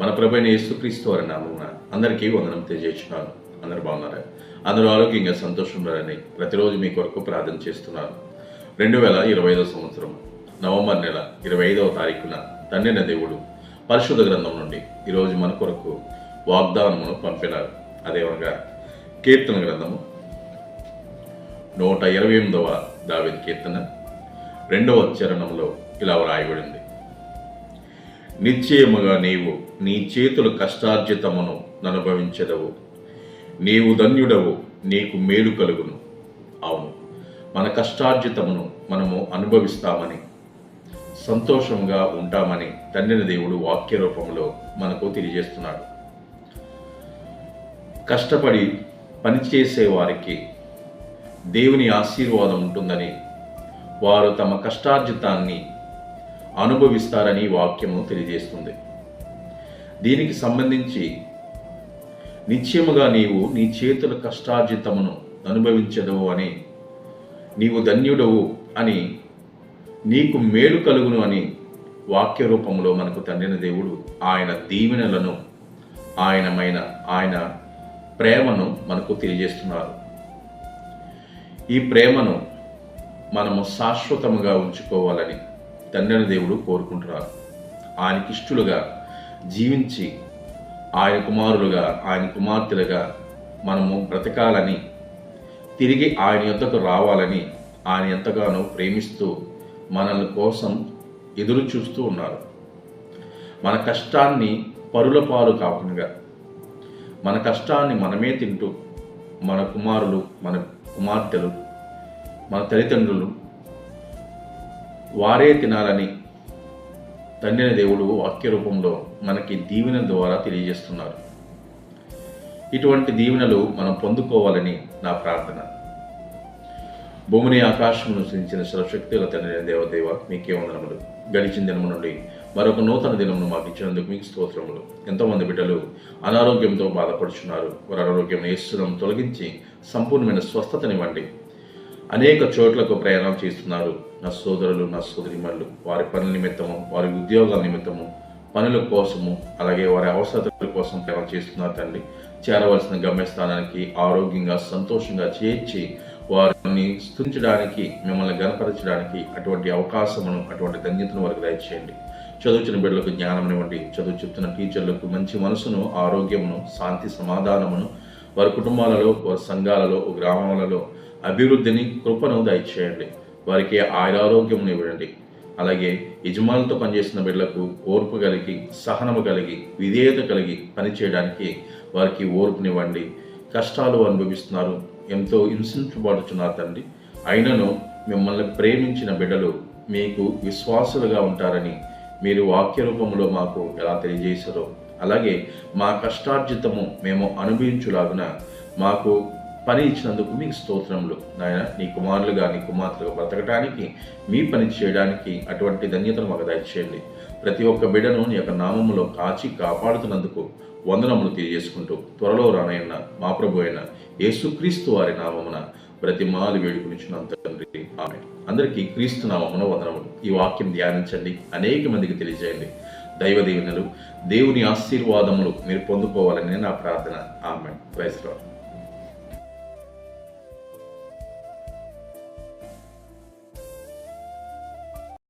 మన ప్రభైన యేసుక్రీస్తు వారి నామమున అందరికీ వందనం తెలియజేస్తున్నాను. అందరు బాగున్నారా? అందరూ ఆరోగ్యంగా సంతోషంగారని ప్రతిరోజు మీ కొరకు ప్రార్థన చేస్తున్నాను. రెండు వేల ఇరవై ఐదవ సంవత్సరం నవంబర్ నెల ఇరవై ఐదవ తారీఖున తండ్రిన దేవుడు పరిశుద్ధ గ్రంథం నుండి ఈరోజు మన కొరకు వాగ్దానమును పంపినారు. అదేవనగా కీర్తన గ్రంథము నూట ఇరవై ఎనిమిదవ దావిది కీర్తన రెండవ చరణంలో ఇలా వ్రాయబడింది. నిశ్చయముగా నీవు నీ చేతుల కష్టార్జితమును అనుభవించదవు. నీవు ధన్యుడవు నీకు మేలు కలుగును. అవును మన కష్టార్జితమును మనము అనుభవిస్తామని సంతోషంగా ఉంటామని తండ్రిని దేవుడు వాక్య రూపంలో మనకు తెలియజేస్తున్నాడు. కష్టపడి పనిచేసే వారికి దేవుని ఆశీర్వాదం ఉంటుందని వారు తమ కష్టార్జితాన్ని అనుభవిస్తారని వాక్యము తెలియజేస్తుంది. దీనికి సంబంధించి నిశ్చయముగా నీవు నీ చేతుల కష్టార్జితమును అనుభవించదవు అని నీవు ధన్యుడవు అని నీకు మేలు కలుగును అని వాక్య రూపంలో మనకు తండ్రిన దేవుడు ఆయన దీవెనలను ఆయనమైన ఆయన ప్రేమను మనకు తెలియజేస్తున్నారు. ఈ ప్రేమను మనము శాశ్వతముగా ఉంచుకోవాలని తండ్రిని దేవుడు కోరుకుంటున్నారు ఆయనకి ఇష్టలుగా జీవించి ఆయన కుమారులుగా ఆయన కుమార్తెలుగా మనము బ్రతకాలని తిరిగి ఆయన యొద్దకు రావాలని ఆయన ఎంతగానో ప్రేమిస్తూ మనల్ని కోసం ఎదురు చూస్తూ ఉన్నారు. మన కష్టాన్ని పరుల పాలు కాకుండా మన కష్టాన్ని మనమే తింటూ మన కుమారులు మన కుమార్తెలు మన తల్లిదండ్రులు వారే తినాలని తండ్రిని దేవుడు వాక్య రూపంలో మనకి దీవెన ద్వారా తెలియజేస్తున్నారు. ఇటువంటి దీవెనలు మనం పొందుకోవాలని నా ప్రార్థన. భూమిని ఆకాశమును సృష్టించిన సర్వశక్తుల తండ్రి దేవదేవ మీకే వందనములు. గడిచిన దినము నుండి మరొక నూతన దినమును మాకు ఇచ్చినందుకు మీకు స్తోత్రములు. ఎంతోమంది బిడ్డలు అనారోగ్యంతో బాధపడుచున్నారు. వారి అనారోగ్యం ఏసులను తొలగించి సంపూర్ణమైన స్వస్థతనివ్వండి. అనేక చోట్లకు ప్రయాణం చేస్తున్నారు. నా సోదరులు నా సోదరిమల్లు వారి పనుల నిమిత్తము వారి ఉద్యోగాల నిమిత్తము పనుల కోసము అలాగే వారి అవసరతల కోసం ప్రయాణం చేస్తున్నారు తండ్రి. చేరవలసిన గమ్యస్థానానికి ఆరోగ్యంగా సంతోషంగా చేర్చి వారిని స్థుతించడానికి మిమ్మల్ని గనపరచడానికి అటువంటి అవకాశమును అటువంటి ధన్యతను వారికి దయచేయండి. చదువుచిన బిడ్డలకు జ్ఞానం ఇవ్వండి చదువు చెప్తున్న టీచర్లకు మంచి మనసును ఆరోగ్యమును శాంతి సమాధానమును వారి కుటుంబాలలో వారి సంఘాలలో గ్రామాలలో అభివృద్ధిని కృపను దయచేయండి. వారికి ఆయురారోగ్యమును ఇవ్వండి. అలాగే యజమానులతో పనిచేసిన బిడ్డలకు ఓర్పు కలిగి సహనము కలిగి విధేయత కలిగి పనిచేయడానికి వారికి ఓర్పునివ్వండి. కష్టాలు అనుభవిస్తున్నారు. ఎంతో హింసించబడుతున్నారు తండ్రి. అయినను మిమ్మల్ని ప్రేమించిన బిడ్డలు మీకు విశ్వాసులుగా ఉంటారని మీరు వాక్య రూపంలో మాకు ఎలా తెలియజేశారో అలాగే మా కష్టార్జితము మేము అనుభవించులాగున మాకు పని ఇచ్చినందుకు మీకు స్తోత్రములు. నాయన నీ కుమారులుగా నీ కుమార్తెలుగా బ్రతకడానికి మీ పని చేయడానికి అటువంటి ధన్యతను మాకు దయచేయండి. ప్రతి ఒక్క బిడ్డను నీ యొక్క నామములో కాచి కాపాడుతున్నందుకు వందనములు తెలియజేసుకుంటూ త్వరలో రానయ్యన్న మా ప్రభు అయిన యేసుక్రీస్తు వారి నామమున బ్రతిమాలి వేడుకునిచ్చినంత తండ్రి. ఆమె అందరికీ క్రీస్తు నామమున వందనములు. ఈ వాక్యం ధ్యానించండి. అనేక మందికి తెలియజేయండి. దైవదీవెనలు దేవుని ఆశీర్వాదములు మీరు పొందుకోవాలని నా ప్రార్థన. ఆమె వయసులో